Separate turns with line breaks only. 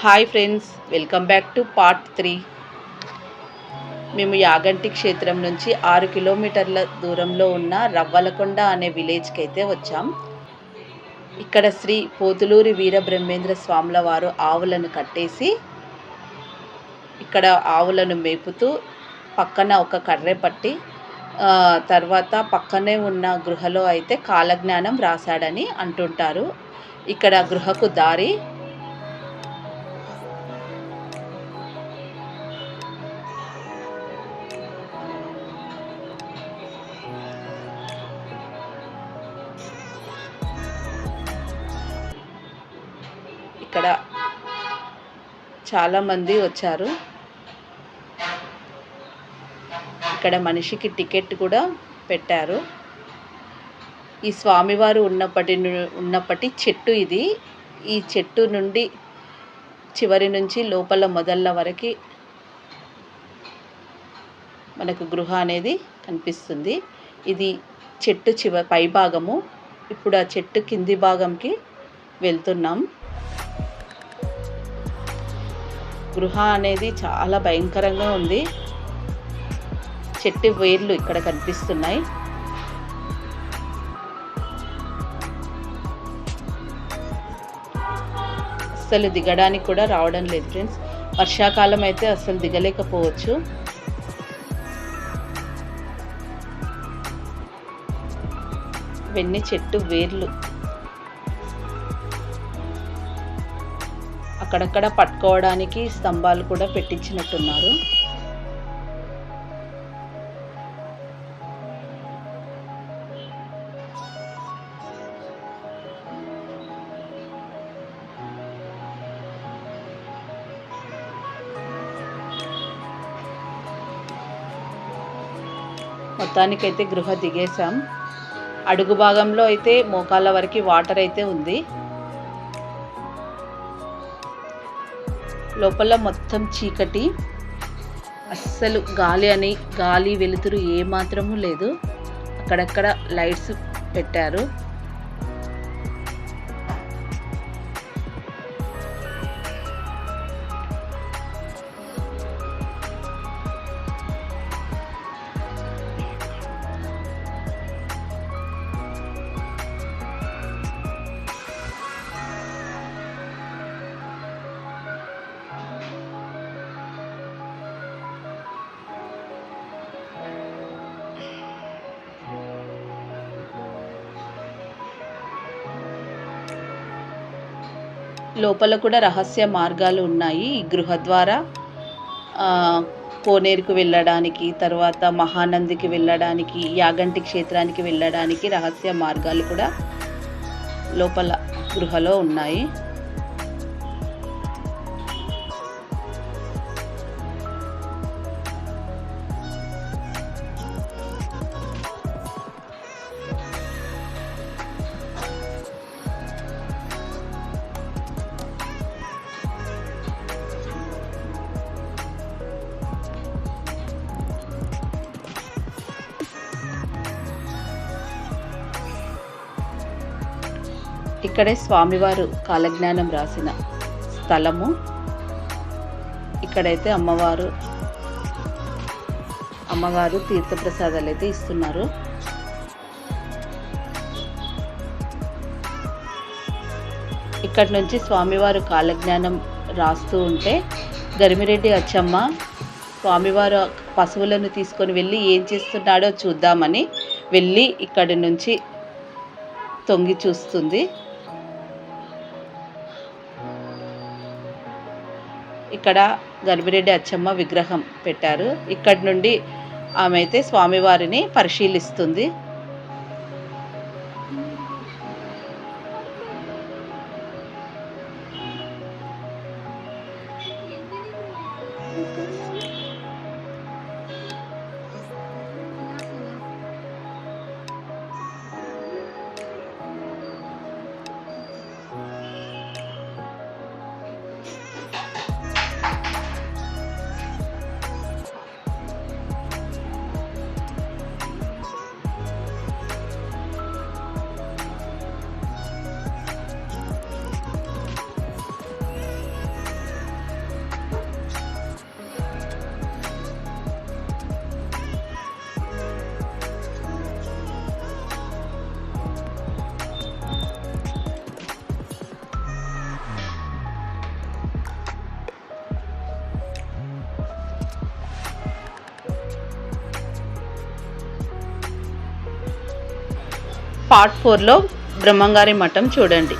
Hi friends welcome back to part three మేము యాగంటి క్షేత్రం నుంచి ఆరు కిలోమీటర్ల దూరంలో ఉన్న రవ్వలకొండ అనే విలేజ్కి అయితే వచ్చాం. ఇక్కడ శ్రీ పోతులూరి వీరబ్రహ్మేంద్ర స్వాముల వారు ఆవులను కట్టేసి ఇక్కడ ఆవులను మేపుతూ పక్కన ఒక కర్రె పట్టి తర్వాత పక్కనే ఉన్న గృహలో అయితే కాలజ్ఞానం రాశాడని అంటుంటారు. ఇక్కడ గృహకు దారి ఇక్కడ చాలామంది వచ్చారు. ఇక్కడ మనిషికి టికెట్ కూడా పెట్టారు. ఈ స్వామివారు ఉన్నప్పటి ను- ఉన్నప్పటి చెట్టు ఇది. ఈ చెట్టు నుండి చివరి నుంచి లోపల మొదళ్ళ వరకు మనకు గృహ అనేది కనిపిస్తుంది. ఇది చెట్టు చివ పై భాగము ఇప్పుడు ఆ చెట్టు కింది భాగంకి వెళ్తున్నాం. గృహ అనేది చాలా భయంకరంగా ఉంది. చెట్టు వేర్లు ఇక్కడ కనిపిస్తున్నాయి. అస్సలు దిగడానికి కూడా రావడం లేదు ఫ్రెండ్స్. వర్షాకాలం అయితే అస్సలు దిగలేకపోవచ్చు. వెన్ని చెట్టు వేర్లు. అక్కడక్కడ పట్టుకోవడానికి స్తంభాలు కూడా పెట్టించినట్టున్నారు. మొత్తానికైతే గృహ దిగేసాం అడుగు భాగంలో అయితే మోకాళ్ళ వరకు వాటర్ అయితే ఉంది. లోపల మొత్తం చీకటి. అస్సలు గాలి అని గాలి వెలుతురు ఏ లేదు. అక్కడక్కడ లైట్స్ పెట్టారు. లోపల కూడా రహస్య మార్గాలు ఉన్నాయి. ఈ గృహ ద్వారా కోనేరుకు వెళ్ళడానికి తర్వాత మహానందికి వెళ్ళడానికి యాగంటి క్షేత్రానికి వెళ్ళడానికి రహస్య మార్గాలు కూడా లోపల గృహలో ఉన్నాయి. ఇక్కడే స్వామివారు కాలజ్ఞానం రాసిన స్థలము. ఇక్కడైతే అమ్మవారు అమ్మవారు తీర్థప్రసాదాలు అయితే ఇస్తున్నారు. ఇక్కడ నుంచి స్వామివారు కాలజ్ఞానం రాస్తూ ఉంటే గరిమిరెడ్డి అచ్చమ్మ స్వామివారు పశువులను తీసుకొని వెళ్ళి ఏం చేస్తున్నాడో చూద్దామని వెళ్ళి ఇక్కడి నుంచి తొంగి చూస్తుంది. ఇక్కడ గర్భిరెడ్డి అచ్చమ్మ విగ్రహం పెట్టారు. ఇక్కడి నుండి ఆమె అయితే స్వామివారిని పరిశీలిస్తుంది. పార్ట్ ఫోర్లో బ్రహ్మంగారి మఠం చూడండి.